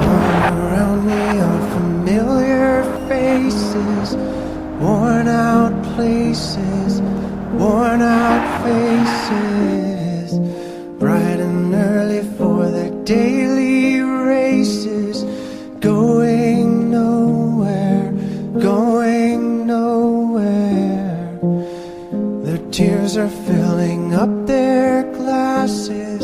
Around me are familiar faces, worn out places, worn out faces. Bright and early for their daily races, going nowhere, going nowhere. Their tears are filling up their glasses.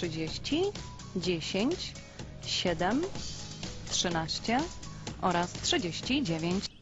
30, 10, 7, 13 oraz 39.